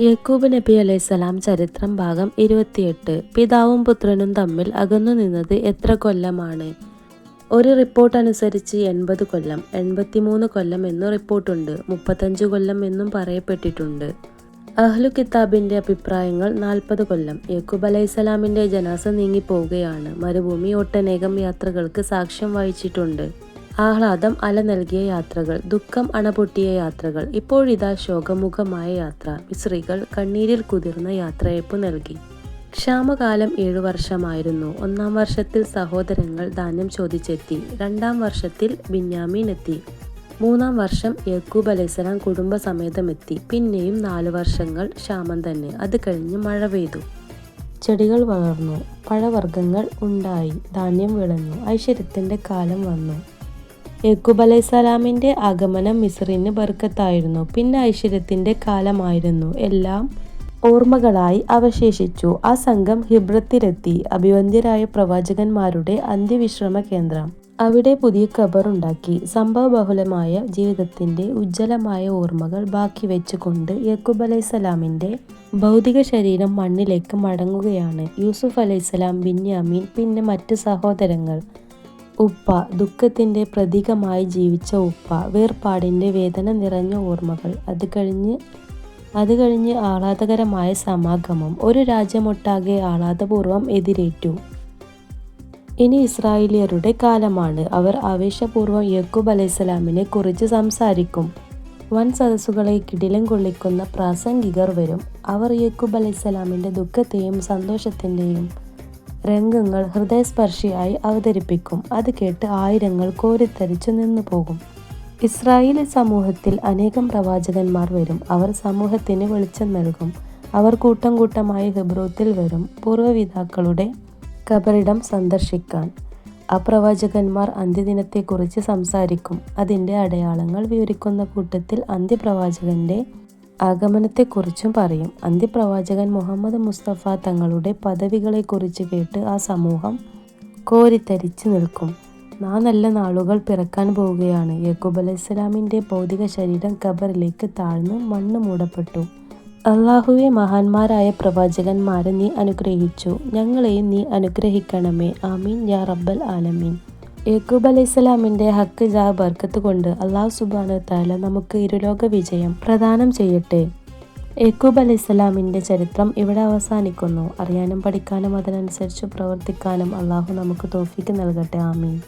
യക്കൂബ് നബി അലൈഹിസ്സലാം ചരിത്രം ഭാഗം ഇരുപത്തിയെട്ട്. പിതാവും പുത്രനും തമ്മിൽ അകന്നു നിന്നത് എത്ര കൊല്ലമാണ്? ഒരു റിപ്പോർട്ട് അനുസരിച്ച് എൺപത് കൊല്ലം എൺപത്തിമൂന്ന് കൊല്ലം എന്നു റിപ്പോർട്ടുണ്ട്. മുപ്പത്തഞ്ച് കൊല്ലം എന്നും പറയപ്പെട്ടിട്ടുണ്ട്. അഹ്ലു കിതാബിന്റെ അഭിപ്രായങ്ങൾ നാൽപ്പത് കൊല്ലം. യക്കൂബ് അലൈഹിസ്സലാമിന്റെ ജനാസ നീങ്ങിപ്പോവുകയാണ്. മരുഭൂമി ഒട്ടനേകം യാത്രകൾക്ക് സാക്ഷ്യം വഹിച്ചിട്ടുണ്ട്. ആഹ്ലാദം അല നൽകിയ യാത്രകൾ ദുഃഖം അണപൊട്ടിയ യാത്രകൾ ഇപ്പോഴിതാ ശോകമുഖമായ യാത്ര മിശ്രികൾ കണ്ണീരിൽ കുതിർന്ന യാത്രയപ്പ് നൽകി. ക്ഷാമകാലം ഏഴു വർഷമായിരുന്നു. ഒന്നാം വർഷത്തിൽ സഹോദരങ്ങൾ ധാന്യം ചോദിച്ചെത്തി. രണ്ടാം വർഷത്തിൽ ബിന്യാമീനെത്തി മൂന്നാം വർഷം യക്കൂബ് അലൈസലാം കുടുംബസമേതമെത്തി. പിന്നെയും നാല് വർഷങ്ങൾ ക്ഷാമം തന്നെ. അത് കഴിഞ്ഞ് മഴ പെയ്തു. ചെടികൾ വളർന്നു. പഴവർഗങ്ങൾ ഉണ്ടായി. ധാന്യം വിളഞ്ഞു. ഐശ്വര്യത്തിന്റെ കാലം വന്നു. യക്കൂബ് അലൈഹിസ്സലാമിന്റെ ആഗമനം മിസറിന് ബർക്കത്തായിരുന്നു. പിന്നെ ഐശ്വര്യത്തിന്റെ കാലമായിരുന്നു. എല്ലാം ഓർമ്മകളായി അവശേഷിച്ചു. ആ സംഘം ഹിബ്രത്തിലെത്തി. അഭിവന്ദ്യരായ പ്രവാചകന്മാരുടെ അന്ത്യവിശ്രമ കേന്ദ്രം. അവിടെ പുതിയ ഖബർ ഉണ്ടാക്കി. സംഭവബഹുലമായ ജീവിതത്തിന്റെ ഉജ്ജ്വലമായ ഓർമ്മകൾ ബാക്കി വെച്ചുകൊണ്ട് യക്കൂബ് അലൈഹിസ്സലാമിന്റെ ഭൗതിക ശരീരം മണ്ണിലേക്ക് മടങ്ങുകയാണ്. യൂസുഫ് അലൈഹിസ്സലാം ബിന്യാമീൻ പിന്നെ മറ്റ് സഹോദരങ്ങൾ. ഉപ്പ ദുഃഖത്തിന്റെ പ്രതീകമായി ജീവിച്ച ഉപ്പ വേർപാടിന്റെ വേദന നിറഞ്ഞ ഓർമ്മകൾ. അത് കഴിഞ്ഞ് അത് കഴിഞ്ഞ് ആഹ്ലാദകരമായ സമാഗമം. ഒരു രാജ്യമൊട്ടാകെ ആഹ്ലാദപൂർവം എതിരേറ്റു. ഇനി ഇസ്രായേലിയരുടെ കാലമാണ്. അവർ ആവേശപൂർവം യക്കൂബ് അലൈഹിസ്സലാമിനെ കുറിച്ച് സംസാരിക്കും. വൻ സദസ്സുകളെ കിടിലം കൊള്ളിക്കുന്ന പ്രാസംഗികർ വരും. അവർ യക്കൂബ് അലൈഹിസ്സലാമിന്റെ ദുഃഖത്തെയും സന്തോഷത്തിന്റെയും രംഗങ്ങൾ ഹൃദയസ്പർശിയായി അവതരിപ്പിക്കും. അത് കേട്ട് ആയിരങ്ങൾ കോരിത്തരിച്ചു നിന്നു പോകും. ഇസ്രായേലി സമൂഹത്തിൽ അനേകം പ്രവാചകന്മാർ വരും. അവർ സമൂഹത്തിന് വെളിച്ചം നൽകും. അവർ കൂട്ടം കൂട്ടമായി ഹെബ്രോത്തിൽ വരും. പൂർവവിതാക്കളുടെ കബറിടം സന്ദർശിക്കാൻ. ആ പ്രവാചകന്മാർ അന്ത്യദിനത്തെക്കുറിച്ച് സംസാരിക്കും. അതിന്റെ അടയാളങ്ങൾ വിവരിക്കുന്ന കൂട്ടത്തിൽ അന്ത്യപ്രവാചകന്റെ ആഗമനത്തെക്കുറിച്ചും പറയും. അന്ത്യപ്രവാചകൻ മുഹമ്മദ് മുസ്തഫ തങ്ങളുടെ പദവികളെക്കുറിച്ച് കേട്ട് ആ സമൂഹം കോരിത്തരിച്ചു നിൽക്കും. നാ നല്ല നാളുകൾ പിറക്കാൻ പോവുകയാണ്. യക്കൂബ് അലൈഹിസ്സലാമിന്റെ ഭൗതിക ശരീരം ഖബറിലേക്ക് താഴ്ന്ന് മണ്ണ് മൂടപ്പെട്ടു. അള്ളാഹുവെ മഹാന്മാരായ പ്രവാചകന്മാരെ നീ അനുഗ്രഹിച്ചു. ഞങ്ങളെയും നീ അനുഗ്രഹിക്കണമേ. ആമീൻ. യാ റബ്ബൽ ആലമീൻ. യക്കൂബ് അലൈഹിസ്സലാമിന്റെ ഹക്ക് ജാ ബർക്കത്ത് കൊണ്ട് അള്ളാഹു സുബാന താല നമുക്ക് ഇരുലോക വിജയം പ്രദാനം ചെയ്യട്ടെ. യക്കൂബ് അലൈഹിസ്സലാമിന്റെ ചരിത്രം ഇവിടെ അവസാനിക്കുന്നു. അറിയാനും പഠിക്കാനും അതിനനുസരിച്ച് പ്രവർത്തിക്കാനും അള്ളാഹു നമുക്ക് തോഫിക്ക് നൽകട്ടെ. ആമീൻ.